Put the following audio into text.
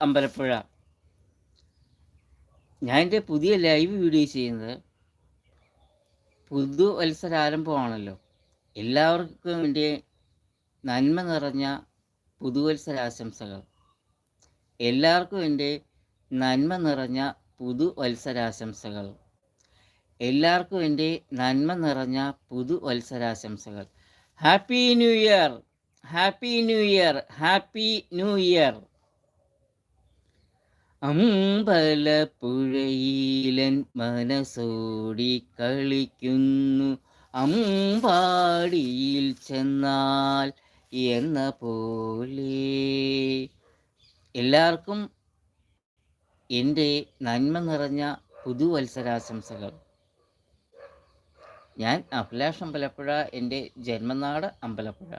അമ്പലപ്പുഴ. ഞാൻ എന്റെ പുതിയ ലൈവ് വീഡിയോ ചെയ്യുന്നത് പുതു വത്സരാരംഭമാണല്ലോ എല്ലാവർക്കും എന്റെ നന്മ നിറഞ്ഞ പുതുവത്സരാശംസകൾ. എല്ലാവർക്കും എന്റെ നന്മ നിറഞ്ഞ പുതുവത്സരാശംസകൾ. എല്ലാവർക്കും എന്റെ നന്മ നിറഞ്ഞ പുതുവത്സരാശംസകൾ. Happy new year! Happy new year! Happy new year! അമ്പലപ്പുഴയിലൻ മനസോടി കളിക്കുന്നു. അമ്പാടിയിൽ ചെന്നാൽ എന്ന പോലെ. എല്ലാവർക്കും എന്റെ നന്മ നിറഞ്ഞ പുതുവത്സരാശംസകൾ ഞാൻ അഭിലാഷ് അമ്പലപ്പുഴ എന്റെ ജന്മനാട് അമ്പലപ്പുഴ.